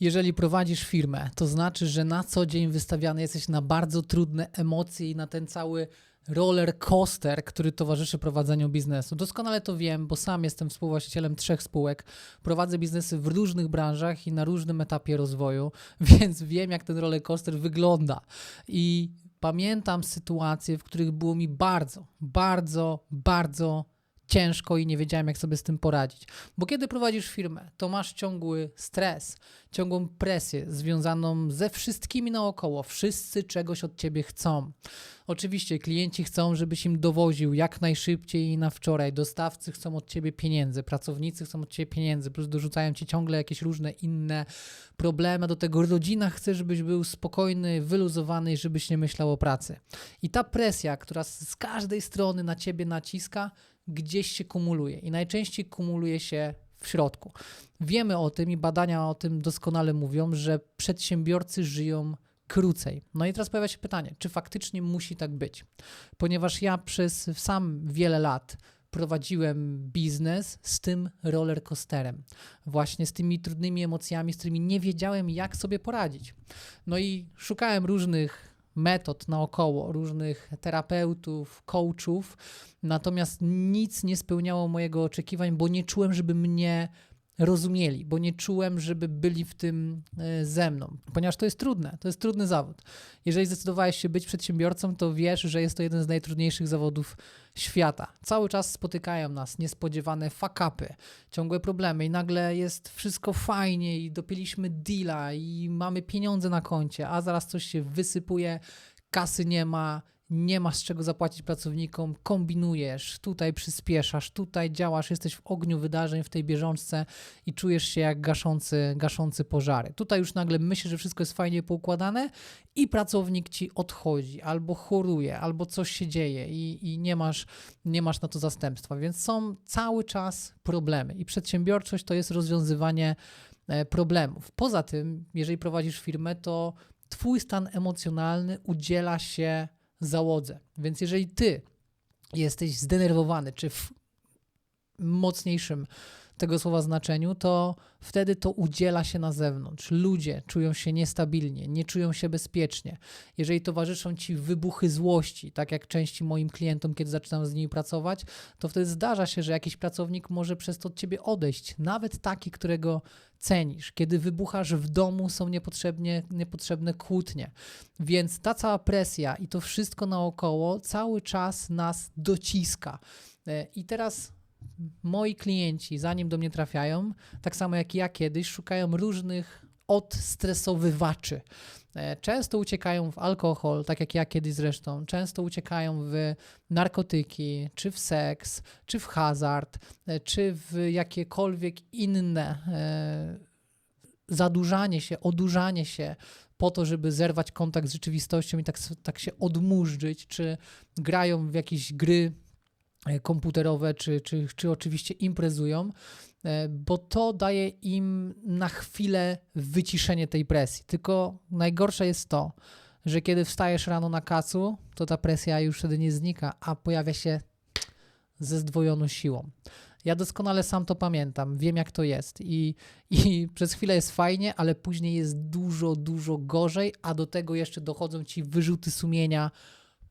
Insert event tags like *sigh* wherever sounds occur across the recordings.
Jeżeli prowadzisz firmę, to znaczy, że na co dzień wystawiany jesteś na bardzo trudne emocje i na ten cały roller coaster, który towarzyszy prowadzeniu biznesu. Doskonale to wiem, bo sam jestem współwłaścicielem trzech spółek, prowadzę biznesy w różnych branżach i na różnym etapie rozwoju, *laughs* więc wiem, jak ten roller coaster wygląda. I pamiętam sytuacje, w których było mi bardzo, bardzo, bardzo ciężko i nie wiedziałem, jak sobie z tym poradzić. Bo kiedy prowadzisz firmę, to masz ciągły stres, ciągłą presję związaną ze wszystkimi naokoło. Wszyscy czegoś od ciebie chcą. Oczywiście klienci chcą, żebyś im dowoził jak najszybciej i na wczoraj. Dostawcy chcą od ciebie pieniędzy, pracownicy chcą od ciebie pieniędzy, plus dorzucają ci ciągle jakieś różne inne problemy. Do tego rodzina chce, żebyś był spokojny, wyluzowany i żebyś nie myślał o pracy. I ta presja, która z każdej strony na ciebie naciska, gdzieś się kumuluje i najczęściej kumuluje się w środku. Wiemy o tym i badania o tym doskonale mówią, że przedsiębiorcy żyją krócej. No i teraz pojawia się pytanie, czy faktycznie musi tak być? Ponieważ ja przez sam wiele lat prowadziłem biznes z tym roller coasterem, właśnie z tymi trudnymi emocjami, z którymi nie wiedziałem, jak sobie poradzić. No i szukałem różnych metod naokoło, różnych terapeutów, coachów, natomiast nic nie spełniało mojego oczekiwań, bo nie czułem, żeby mnie rozumieli, bo nie czułem, żeby byli w tym e, ze mną, ponieważ to jest trudne, to jest trudny zawód. Jeżeli zdecydowałeś się być przedsiębiorcą, to wiesz, że jest to jeden z najtrudniejszych zawodów świata. Cały czas spotykają nas niespodziewane fakapy, ciągłe problemy i nagle jest wszystko fajnie i dopiliśmy deala i mamy pieniądze na koncie, a zaraz coś się wysypuje, kasy nie ma, nie masz czego zapłacić pracownikom, kombinujesz, tutaj przyspieszasz, tutaj działasz, jesteś w ogniu wydarzeń w tej bieżączce i czujesz się jak gaszący, gaszący pożary. Tutaj już nagle myślisz, że wszystko jest fajnie poukładane i pracownik ci odchodzi, albo choruje, albo coś się dzieje i, i nie, masz, nie masz na to zastępstwa. Więc są cały czas problemy i przedsiębiorczość to jest rozwiązywanie e, problemów. Poza tym, jeżeli prowadzisz firmę, to Twój stan emocjonalny udziela się załodze. Więc jeżeli ty jesteś zdenerwowany, czy w mocniejszym tego słowa znaczeniu, to wtedy to udziela się na zewnątrz. Ludzie czują się niestabilnie, nie czują się bezpiecznie. Jeżeli towarzyszą ci wybuchy złości, tak jak części moim klientom, kiedy zaczynam z nimi pracować, to wtedy zdarza się, że jakiś pracownik może przez to od ciebie odejść, nawet taki, którego cenisz. Kiedy wybuchasz w domu, są niepotrzebnie, niepotrzebne kłótnie. Więc ta cała presja i to wszystko naokoło cały czas nas dociska. E, I teraz moi klienci, zanim do mnie trafiają, tak samo jak ja kiedyś, szukają różnych odstresowywaczy. E, często uciekają w alkohol, tak jak ja kiedyś zresztą, często uciekają w narkotyki, czy w seks, czy w hazard, e, czy w jakiekolwiek inne e, zadłużanie się, odurzanie się po to, żeby zerwać kontakt z rzeczywistością i tak, tak się odmurzyć, czy grają w jakieś gry komputerowe, czy, czy, czy oczywiście imprezują, e, bo to daje im na chwilę wyciszenie tej presji. Tylko najgorsze jest to, że kiedy wstajesz rano na kacu, to ta presja już wtedy nie znika, a pojawia się ze zdwojoną siłą. Ja doskonale sam to pamiętam, wiem jak to jest i, i *laughs* przez chwilę jest fajnie, ale później jest dużo, dużo gorzej, a do tego jeszcze dochodzą ci wyrzuty sumienia,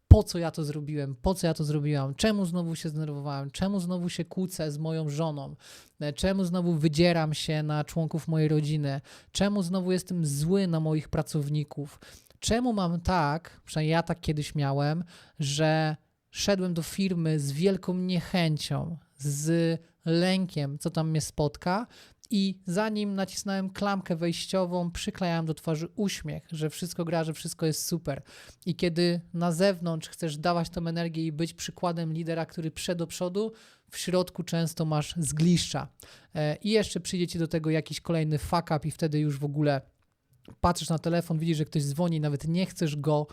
po co ja to zrobiłem, po co ja to zrobiłam, czemu znowu się zdenerwowałem, czemu znowu się kłócę z moją żoną, e, czemu znowu wydzieram się na członków mojej rodziny, czemu znowu jestem zły na moich pracowników, czemu mam tak, przynajmniej ja tak kiedyś miałem, że szedłem do firmy z wielką niechęcią, z lękiem, co tam mnie spotka, i zanim nacisnąłem klamkę wejściową, przyklejałem do twarzy uśmiech, że wszystko gra, że wszystko jest super. I kiedy na zewnątrz chcesz dawać tą energię i być przykładem lidera, który przed do przodu, w środku często masz zgliszcza. E, I jeszcze przyjdzie ci do tego jakiś kolejny fuck up i wtedy już w ogóle patrzysz na telefon, widzisz, że ktoś dzwoni, nawet nie chcesz go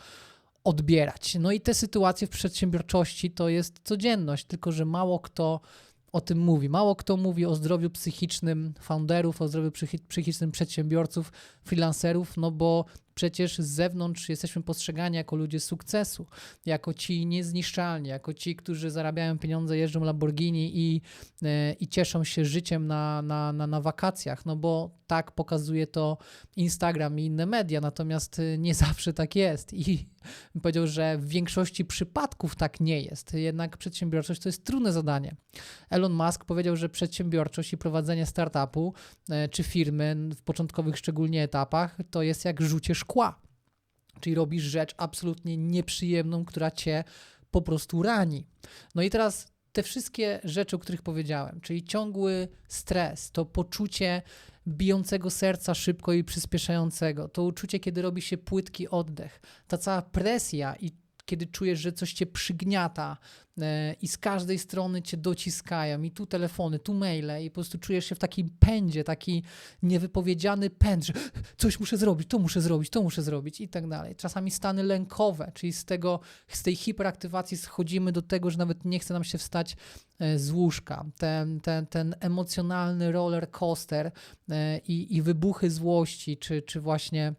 odbierać. No i te sytuacje w przedsiębiorczości to jest codzienność, tylko że mało kto o tym mówi. Mało kto mówi o zdrowiu psychicznym founderów, o zdrowiu psychicznym przedsiębiorców, freelancerów, no bo Przecież z zewnątrz jesteśmy postrzegani jako ludzie sukcesu, jako ci niezniszczalni, jako ci, którzy zarabiają pieniądze, jeżdżą Lamborghini i, e, i cieszą się życiem na, na, na, na wakacjach, no bo tak pokazuje to Instagram i inne media, natomiast e, nie *laughs* zawsze tak jest i powiedział, że w większości przypadków tak nie jest. Jednak przedsiębiorczość to jest trudne zadanie. Elon Musk powiedział, że przedsiębiorczość i prowadzenie startupu e, czy firmy w początkowych szczególnie etapach to jest jak rzucie szkła. Czyli robisz rzecz absolutnie nieprzyjemną, która cię po prostu rani. No i teraz te wszystkie rzeczy, o których powiedziałem, czyli ciągły stres, to poczucie bijącego serca szybko i przyspieszającego, to uczucie, kiedy robi się płytki oddech, ta cała presja i kiedy czujesz, że coś cię przygniata e, i z każdej strony cię dociskają, i tu telefony, tu maile, i po prostu czujesz się w takim pędzie, taki niewypowiedziany pęd, że coś muszę zrobić, to muszę zrobić, to muszę zrobić i tak dalej. Czasami stany lękowe, czyli z tego, z tej hiperaktywacji schodzimy do tego, że nawet nie chce nam się wstać e, z łóżka. Ten, ten, ten emocjonalny roller coaster e, i, i wybuchy złości, czy, czy właśnie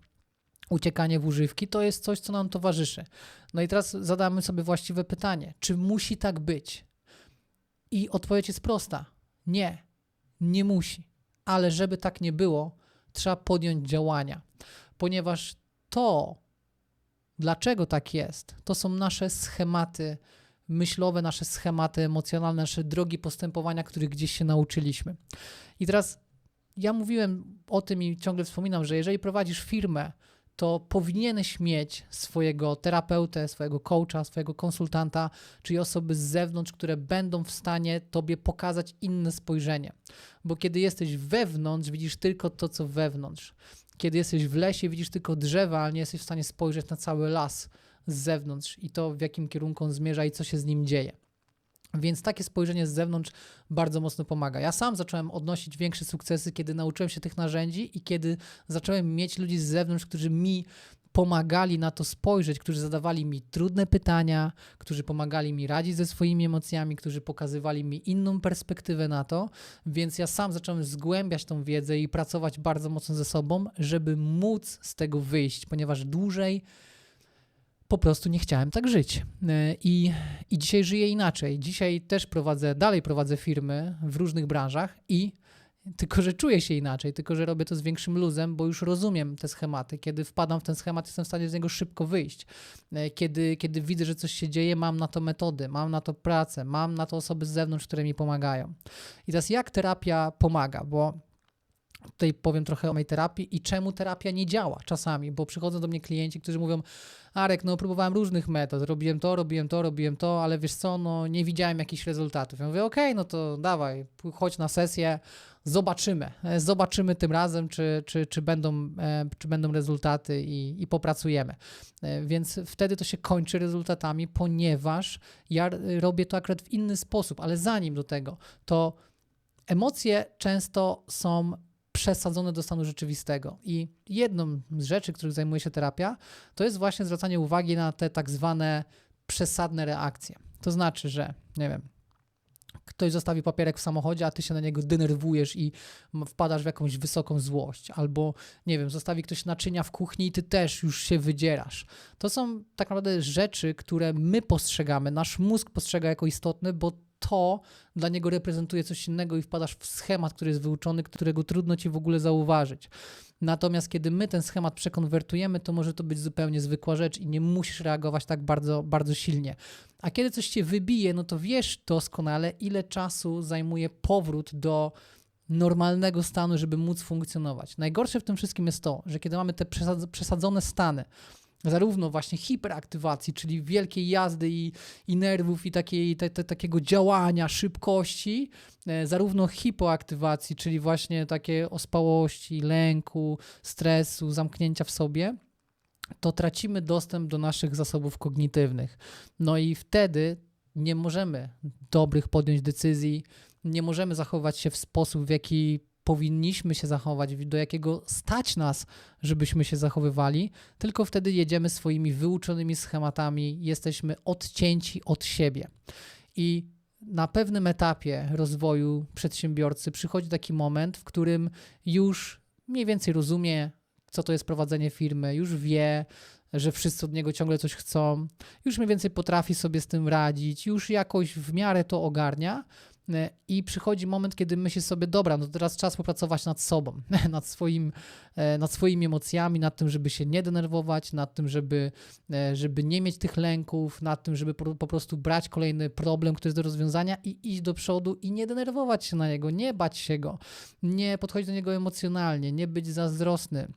uciekanie w używki, to jest coś, co nam towarzyszy. No i teraz zadamy sobie właściwe pytanie: czy musi tak być? I odpowiedź jest prosta: nie, nie musi. Ale żeby tak nie było, trzeba podjąć działania, ponieważ to, dlaczego tak jest, to są nasze schematy myślowe, nasze schematy emocjonalne, nasze drogi postępowania, których gdzieś się nauczyliśmy. I teraz ja mówiłem o tym i ciągle wspominam, że jeżeli prowadzisz firmę, to powinieneś mieć swojego terapeutę, swojego coacha, swojego konsultanta, czyli osoby z zewnątrz, które będą w stanie tobie pokazać inne spojrzenie. Bo kiedy jesteś wewnątrz, widzisz tylko to, co wewnątrz. Kiedy jesteś w lesie, widzisz tylko drzewa, ale nie jesteś w stanie spojrzeć na cały las z zewnątrz i to, w jakim kierunku on zmierza i co się z nim dzieje. Więc takie spojrzenie z zewnątrz bardzo mocno pomaga. Ja sam zacząłem odnosić większe sukcesy, kiedy nauczyłem się tych narzędzi i kiedy zacząłem mieć ludzi z zewnątrz, którzy mi pomagali na to spojrzeć, którzy zadawali mi trudne pytania, którzy pomagali mi radzić ze swoimi emocjami, którzy pokazywali mi inną perspektywę na to, więc ja sam zacząłem zgłębiać tą wiedzę i pracować bardzo mocno ze sobą, żeby móc z tego wyjść, ponieważ dłużej po prostu nie chciałem tak żyć. E, I, I dzisiaj żyję inaczej. Dzisiaj też prowadzę, dalej prowadzę firmy w różnych branżach i tylko, że czuję się inaczej, tylko, że robię to z większym luzem, bo już rozumiem te schematy. Kiedy wpadam w ten schemat, jestem w stanie z niego szybko wyjść. E, kiedy, kiedy widzę, że coś się dzieje, mam na to metody, mam na to pracę, mam na to osoby z zewnątrz, które mi pomagają. I teraz jak terapia pomaga, bo tutaj powiem trochę o mojej terapii i czemu terapia nie działa czasami, bo przychodzą do mnie klienci, którzy mówią, Arek, no próbowałem różnych metod, robiłem to, robiłem to, robiłem to, ale wiesz co, no nie widziałem jakichś rezultatów. Ja mówię, okej, no to dawaj, chodź na sesję, zobaczymy, e, zobaczymy tym razem, czy, czy, czy, będą, e, czy będą rezultaty i, i popracujemy. E, więc wtedy to się kończy rezultatami, ponieważ ja robię to akurat w inny sposób, ale zanim do tego, to emocje często są przesadzone do stanu rzeczywistego. I jedną z rzeczy, których zajmuje się terapia, to jest właśnie zwracanie uwagi na te tak zwane przesadne reakcje. To znaczy, że nie wiem, ktoś zostawi papierek w samochodzie, a ty się na niego denerwujesz i wpadasz w jakąś wysoką złość, albo nie wiem, zostawi ktoś naczynia w kuchni i ty też już się wydzierasz. To są tak naprawdę rzeczy, które my postrzegamy, nasz mózg postrzega jako istotne, bo to dla niego reprezentuje coś innego i wpadasz w schemat, który jest wyuczony, którego trudno ci w ogóle zauważyć. Natomiast kiedy my ten schemat przekonwertujemy, to może to być zupełnie zwykła rzecz i nie musisz reagować tak bardzo, bardzo silnie. A kiedy coś cię wybije, no to wiesz doskonale, ile czasu zajmuje powrót do normalnego stanu, żeby móc funkcjonować. Najgorsze w tym wszystkim jest to, że kiedy mamy te przesadzone stany, zarówno właśnie hiperaktywacji, czyli wielkiej jazdy i, i nerwów i takiej, te, te, takiego działania, szybkości, e, zarówno hipoaktywacji, czyli właśnie takie ospałości, lęku, stresu, zamknięcia w sobie, to tracimy dostęp do naszych zasobów kognitywnych. No i wtedy nie możemy dobrych podjąć decyzji, nie możemy zachować się w sposób, w jaki powinniśmy się zachować, do jakiego stać nas, żebyśmy się zachowywali, tylko wtedy jedziemy swoimi wyuczonymi schematami, jesteśmy odcięci od siebie. I na pewnym etapie rozwoju przedsiębiorcy przychodzi taki moment, w którym już mniej więcej rozumie, co to jest prowadzenie firmy, już wie, że wszyscy od niego ciągle coś chcą, już mniej więcej potrafi sobie z tym radzić, już jakoś w miarę to ogarnia. E, I przychodzi moment, kiedy myśli sobie, dobra, no teraz czas popracować nad sobą, *laughs* nad, swoim, e, nad swoimi emocjami, nad tym, żeby się nie denerwować, nad tym, żeby, e, żeby nie mieć tych lęków, nad tym, żeby po, po prostu brać kolejny problem, który jest do rozwiązania i iść do przodu i nie denerwować się na niego, nie bać się go, nie podchodzić do niego emocjonalnie, nie być zazdrosny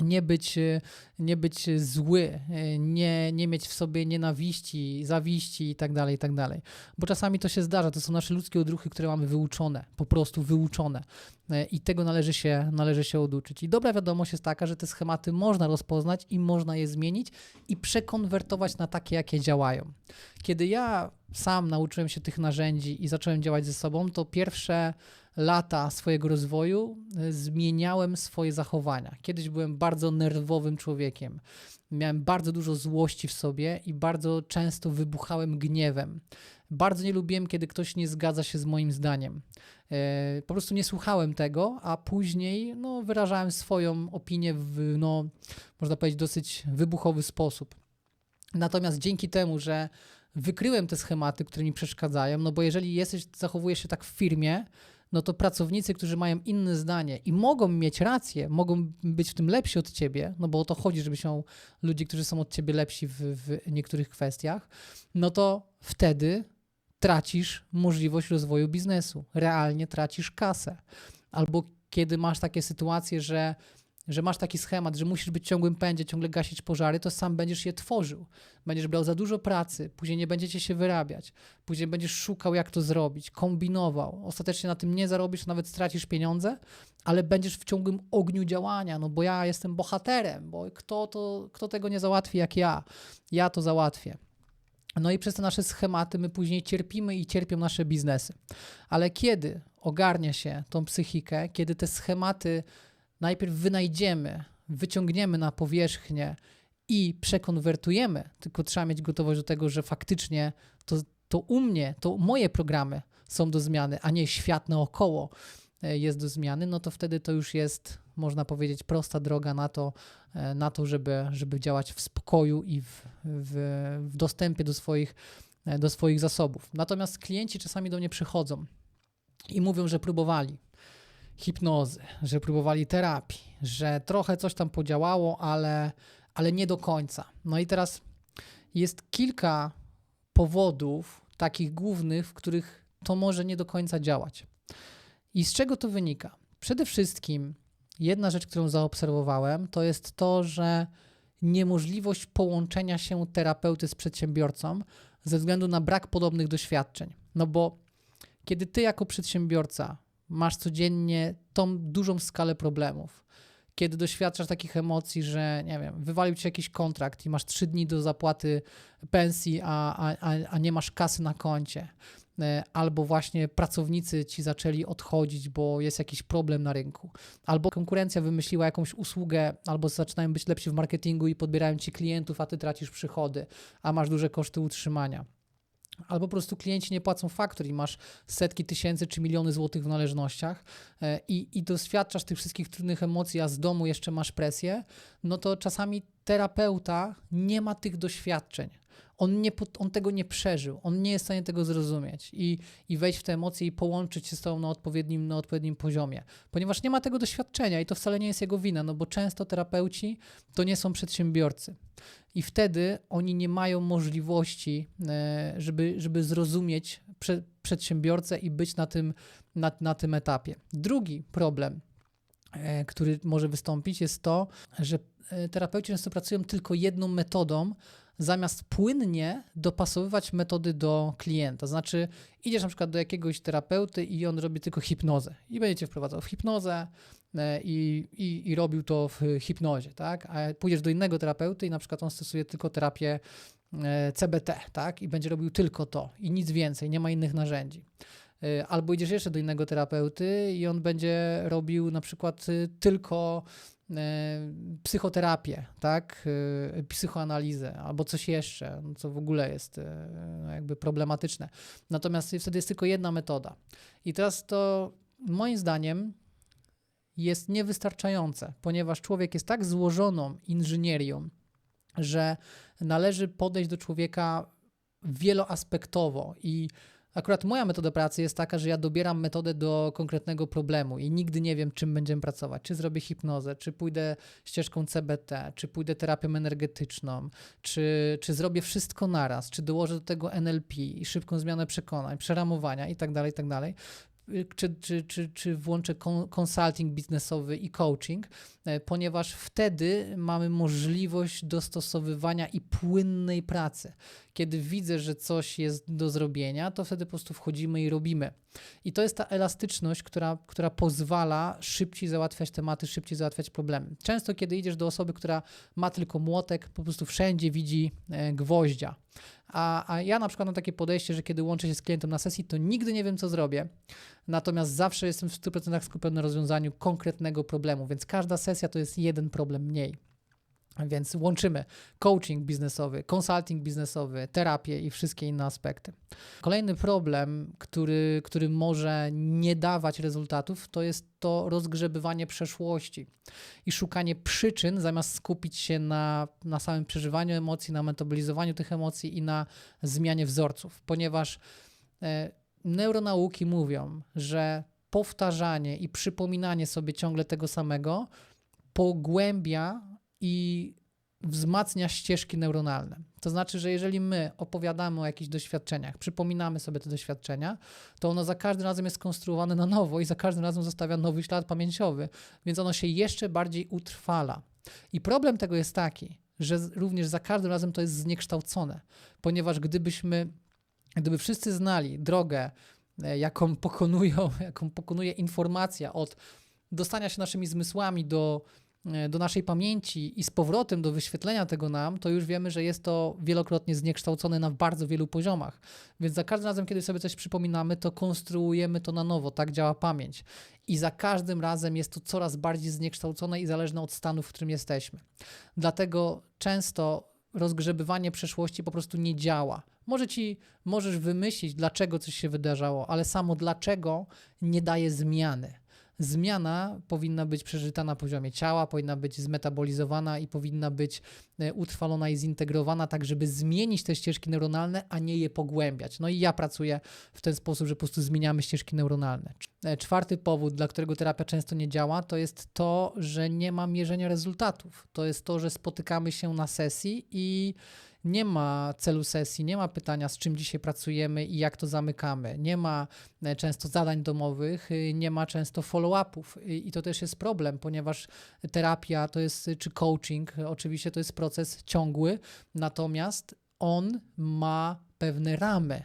nie być, e, nie być zły, e, nie, nie mieć w sobie nienawiści, zawiści i tak dalej, i tak dalej. Bo czasami to się zdarza, to są nasze ludzkie odruchy, które mamy wyuczone, po prostu wyuczone e, i tego należy się, należy się oduczyć. I dobra wiadomość jest taka, że te schematy można rozpoznać i można je zmienić i przekonwertować na takie, jakie działają. Kiedy ja sam nauczyłem się tych narzędzi i zacząłem działać ze sobą, to pierwsze lata swojego rozwoju y, zmieniałem swoje zachowania. Kiedyś byłem bardzo nerwowym człowiekiem. Miałem bardzo dużo złości w sobie i bardzo często wybuchałem gniewem. Bardzo nie lubiłem, kiedy ktoś nie zgadza się z moim zdaniem. E, po prostu nie słuchałem tego, a później no, wyrażałem swoją opinię w, no, można powiedzieć, dosyć wybuchowy sposób. Natomiast dzięki temu, że wykryłem te schematy, które mi przeszkadzają, no bo jeżeli jesteś, zachowujesz się tak w firmie, no to pracownicy, którzy mają inne zdanie i mogą mieć rację, mogą być w tym lepsi od ciebie, no bo o to chodzi, żeby są ludzie, którzy są od ciebie lepsi w, w niektórych kwestiach, no to wtedy tracisz możliwość rozwoju biznesu, realnie tracisz kasę. Albo kiedy masz takie sytuacje, że że masz taki schemat, że musisz być w ciągłym pędzie, ciągle gasić pożary, to sam będziesz je tworzył. Będziesz brał za dużo pracy, później nie będziecie się wyrabiać, później będziesz szukał, jak to zrobić, kombinował. Ostatecznie na tym nie zarobisz, nawet stracisz pieniądze, ale będziesz w ciągłym ogniu działania, no bo ja jestem bohaterem, bo kto, to, kto tego nie załatwi jak ja? Ja to załatwię. No i przez te nasze schematy my później cierpimy i cierpią nasze biznesy. Ale kiedy ogarnia się tą psychikę, kiedy te schematy najpierw wynajdziemy, wyciągniemy na powierzchnię i przekonwertujemy, tylko trzeba mieć gotowość do tego, że faktycznie to, to u mnie, to moje programy są do zmiany, a nie świat naokoło e, jest do zmiany, no to wtedy to już jest, można powiedzieć, prosta droga na to, e, na to żeby, żeby działać w spokoju i w, w, w dostępie do swoich, e, do swoich zasobów. Natomiast klienci czasami do mnie przychodzą i mówią, że próbowali, hipnozy, że próbowali terapii, że trochę coś tam podziałało, ale, ale nie do końca. No i teraz jest kilka powodów takich głównych, w których to może nie do końca działać. I z czego to wynika? Przede wszystkim jedna rzecz, którą zaobserwowałem, to jest to, że niemożliwość połączenia się terapeuty z przedsiębiorcą ze względu na brak podobnych doświadczeń. No bo kiedy ty jako przedsiębiorca masz codziennie tą dużą skalę problemów. Kiedy doświadczasz takich emocji, że nie wiem, wywalił ci jakiś kontrakt i masz trzy dni do zapłaty pensji, a, a, a nie masz kasy na koncie, e, albo właśnie pracownicy ci zaczęli odchodzić, bo jest jakiś problem na rynku, albo konkurencja wymyśliła jakąś usługę, albo zaczynają być lepsi w marketingu i podbierają ci klientów, a ty tracisz przychody, a masz duże koszty utrzymania albo po prostu klienci nie płacą faktur i masz setki tysięcy czy miliony złotych w należnościach e, i, i doświadczasz tych wszystkich trudnych emocji, a z domu jeszcze masz presję, no to czasami terapeuta nie ma tych doświadczeń. On, nie, on tego nie przeżył, on nie jest w stanie tego zrozumieć. I, i wejść w te emocje i połączyć się z tobą na odpowiednim, na odpowiednim poziomie, ponieważ nie ma tego doświadczenia i to wcale nie jest jego wina, no bo często terapeuci to nie są przedsiębiorcy. I wtedy oni nie mają możliwości, e, żeby, żeby zrozumieć prze, przedsiębiorcę i być na tym, na, na tym etapie. Drugi problem, e, który może wystąpić, jest to, że e, terapeuci często pracują tylko jedną metodą, zamiast płynnie dopasowywać metody do klienta. Znaczy, idziesz na przykład do jakiegoś terapeuty i on robi tylko hipnozę i będzie cię wprowadzał w hipnozę e, i, i, i robił to w hipnozie, tak? A pójdziesz do innego terapeuty i na przykład on stosuje tylko terapię e, CBT, tak? I będzie robił tylko to i nic więcej, nie ma innych narzędzi. E, albo idziesz jeszcze do innego terapeuty i on będzie robił na przykład tylko psychoterapię, tak, e, psychoanalizę albo coś jeszcze, no, co w ogóle jest e, jakby problematyczne. Natomiast wtedy jest tylko jedna metoda. I teraz to moim zdaniem jest niewystarczające, ponieważ człowiek jest tak złożoną inżynierią, że należy podejść do człowieka wieloaspektowo i Akurat moja metoda pracy jest taka, że ja dobieram metodę do konkretnego problemu i nigdy nie wiem, czym będziemy pracować. Czy zrobię hipnozę, czy pójdę ścieżką CBT, czy pójdę terapią energetyczną, czy, czy zrobię wszystko naraz, czy dołożę do tego NLP i szybką zmianę przekonań, przeramowania itd., tak itd. Tak czy, czy, czy, czy włączę consulting biznesowy i coaching, e, ponieważ wtedy mamy możliwość dostosowywania i płynnej pracy. Kiedy widzę, że coś jest do zrobienia, to wtedy po prostu wchodzimy i robimy. I to jest ta elastyczność, która, która pozwala szybciej załatwiać tematy, szybciej załatwiać problemy. Często, kiedy idziesz do osoby, która ma tylko młotek, po prostu wszędzie widzi e, gwoździa. A, a ja na przykład mam takie podejście, że kiedy łączę się z klientem na sesji, to nigdy nie wiem, co zrobię. Natomiast zawsze jestem w 100% skupiony na rozwiązaniu konkretnego problemu, więc każda sesja to jest jeden problem mniej. Więc łączymy coaching biznesowy, consulting biznesowy, terapię i wszystkie inne aspekty. Kolejny problem, który, który może nie dawać rezultatów, to jest to rozgrzebywanie przeszłości i szukanie przyczyn, zamiast skupić się na, na samym przeżywaniu emocji, na metabolizowaniu tych emocji i na zmianie wzorców, ponieważ e, neuronauki mówią, że powtarzanie i przypominanie sobie ciągle tego samego pogłębia i wzmacnia ścieżki neuronalne. To znaczy, że jeżeli my opowiadamy o jakichś doświadczeniach, przypominamy sobie te doświadczenia, to ono za każdym razem jest skonstruowane na nowo i za każdym razem zostawia nowy ślad pamięciowy, więc ono się jeszcze bardziej utrwala. I problem tego jest taki, że również za każdym razem to jest zniekształcone, ponieważ gdybyśmy, gdyby wszyscy znali drogę, e, jaką pokonują, *laughs* jaką pokonuje informacja od dostania się naszymi zmysłami do do naszej pamięci i z powrotem do wyświetlenia tego nam, to już wiemy, że jest to wielokrotnie zniekształcone na bardzo wielu poziomach. Więc za każdym razem, kiedy sobie coś przypominamy, to konstruujemy to na nowo. Tak działa pamięć. I za każdym razem jest to coraz bardziej zniekształcone i zależne od stanu, w którym jesteśmy. Dlatego często rozgrzebywanie przeszłości po prostu nie działa. Może ci możesz wymyślić, dlaczego coś się wydarzało, ale samo dlaczego nie daje zmiany zmiana powinna być przeżyta na poziomie ciała, powinna być zmetabolizowana i powinna być e, utrwalona i zintegrowana, tak żeby zmienić te ścieżki neuronalne, a nie je pogłębiać. No i ja pracuję w ten sposób, że po prostu zmieniamy ścieżki neuronalne. E, czwarty powód, dla którego terapia często nie działa, to jest to, że nie ma mierzenia rezultatów. To jest to, że spotykamy się na sesji i nie ma celu sesji, nie ma pytania, z czym dzisiaj pracujemy i jak to zamykamy. Nie ma e, często zadań domowych, y, nie ma często follow-upów i to też jest problem, ponieważ terapia to jest, czy coaching, oczywiście to jest proces ciągły, natomiast on ma pewne ramy.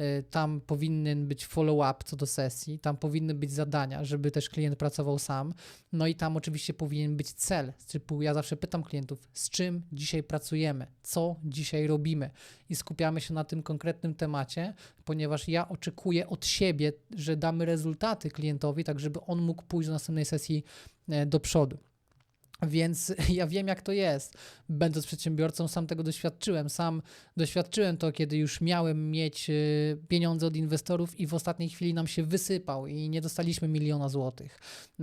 Y, tam powinien być follow-up co do sesji, tam powinny być zadania, żeby też klient pracował sam. No i tam oczywiście powinien być cel. Typu ja zawsze pytam klientów, z czym dzisiaj pracujemy, co dzisiaj robimy i skupiamy się na tym konkretnym temacie, ponieważ ja oczekuję od siebie, że damy rezultaty klientowi, tak żeby on mógł pójść do następnej sesji e, do przodu. Więc *laughs* ja wiem, jak to jest. Będąc przedsiębiorcą, sam tego doświadczyłem. Sam doświadczyłem to, kiedy już miałem mieć y, pieniądze od inwestorów i w ostatniej chwili nam się wysypał i nie dostaliśmy miliona złotych.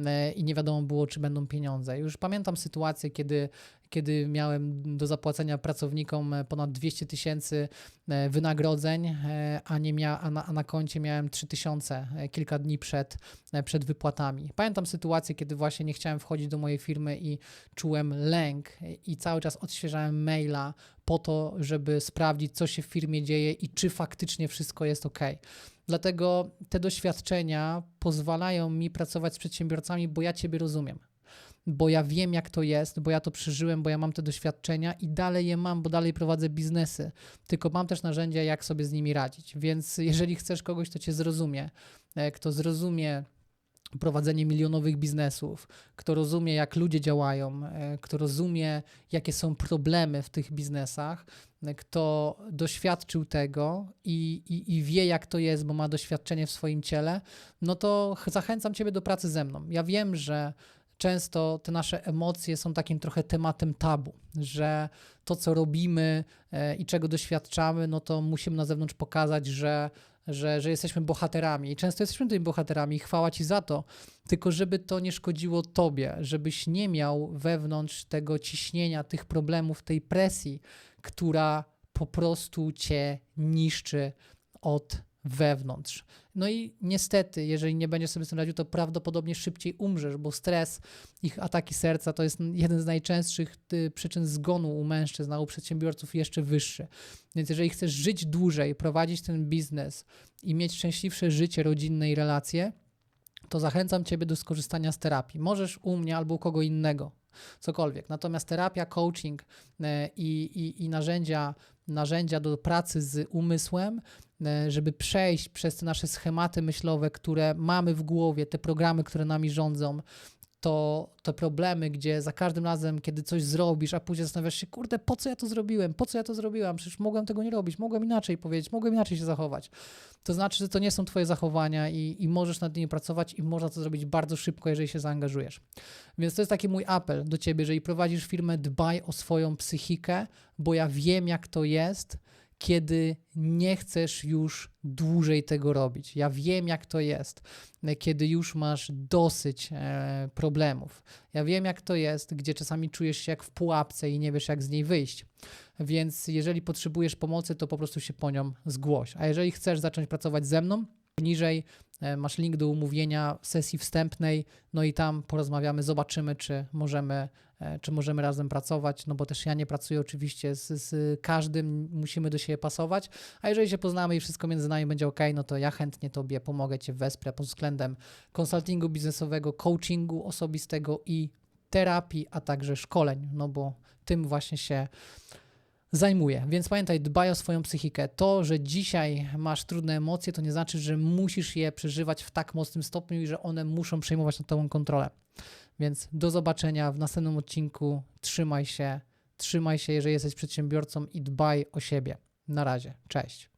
E, I nie wiadomo było, czy będą pieniądze. Już pamiętam sytuację, kiedy kiedy miałem do zapłacenia pracownikom e, ponad 200 tysięcy e, wynagrodzeń, e, a, nie mia, a, na, a na koncie miałem 3 tysiące kilka dni przed, przed wypłatami. Pamiętam sytuację, kiedy właśnie nie chciałem wchodzić do mojej firmy i czułem lęk i cały czas odświeżałem maila po to, żeby sprawdzić, co się w firmie dzieje i czy faktycznie wszystko jest ok. Dlatego te doświadczenia pozwalają mi pracować z przedsiębiorcami, bo ja Ciebie rozumiem bo ja wiem, jak to jest, bo ja to przeżyłem, bo ja mam te doświadczenia i dalej je mam, bo dalej prowadzę biznesy. Tylko mam też narzędzia, jak sobie z nimi radzić. Więc jeżeli chcesz kogoś, kto cię zrozumie, e, kto zrozumie prowadzenie milionowych biznesów, kto rozumie, jak ludzie działają, e, kto rozumie, jakie są problemy w tych biznesach, e, kto doświadczył tego i, i, i, wie, jak to jest, bo ma doświadczenie w swoim ciele, no to zachęcam Ciebie do pracy ze mną. Ja wiem, że często te nasze emocje są takim trochę tematem tabu, że to, co robimy e, i czego doświadczamy, no to musimy na zewnątrz pokazać, że, że, że jesteśmy bohaterami. I często jesteśmy tymi bohaterami i chwała Ci za to, tylko żeby to nie szkodziło Tobie, żebyś nie miał wewnątrz tego ciśnienia, tych problemów, tej presji, która po prostu Cię niszczy od wewnątrz. No i niestety, jeżeli nie będziesz sobie z tym radził, to prawdopodobnie szybciej umrzesz, bo stres, ich ataki serca to jest jeden z najczęstszych y, przyczyn zgonu u mężczyzn, a u przedsiębiorców jeszcze wyższy. Więc jeżeli chcesz żyć dłużej, prowadzić ten biznes i mieć szczęśliwsze życie rodzinne i relacje, to zachęcam Ciebie do skorzystania z terapii. Możesz u mnie albo u kogo innego, cokolwiek. Natomiast terapia, coaching e, i, i, i narzędzia, narzędzia do pracy z umysłem, e, żeby przejść przez te nasze schematy myślowe, które mamy w głowie, te programy, które nami rządzą, to te problemy, gdzie za każdym razem, kiedy coś zrobisz, a później zastanawiasz się, kurde, po co ja to zrobiłem, po co ja to zrobiłam, przecież mogłem tego nie robić, mogłem inaczej powiedzieć, mogłem inaczej się zachować. To znaczy, że to nie są twoje zachowania i, i możesz nad nimi pracować i można to zrobić bardzo szybko, jeżeli się zaangażujesz. Więc to jest taki mój apel do ciebie, jeżeli prowadzisz firmę, dbaj o swoją psychikę, bo ja wiem, jak to jest, kiedy nie chcesz już dłużej tego robić. Ja wiem, jak to jest, kiedy już masz dosyć e, problemów. Ja wiem, jak to jest, gdzie czasami czujesz się jak w pułapce i nie wiesz, jak z niej wyjść. Więc jeżeli potrzebujesz pomocy, to po prostu się po nią zgłoś. A jeżeli chcesz zacząć pracować ze mną, niżej e, masz link do umówienia sesji wstępnej, no i tam porozmawiamy, zobaczymy, czy możemy, e, czy możemy razem pracować, no bo też ja nie pracuję oczywiście z, z każdym, musimy do siebie pasować, a jeżeli się poznamy i wszystko między nami będzie ok, no to ja chętnie Tobie pomogę Cię, wesprę pod względem konsultingu biznesowego, coachingu osobistego i terapii, a także szkoleń, no bo tym właśnie się zajmuje. Więc pamiętaj, dbaj o swoją psychikę. To, że dzisiaj masz trudne emocje, to nie znaczy, że musisz je przeżywać w tak mocnym stopniu i że one muszą przejmować nad tobą kontrolę. Więc do zobaczenia w następnym odcinku. Trzymaj się, trzymaj się, jeżeli jesteś przedsiębiorcą i dbaj o siebie. Na razie. Cześć.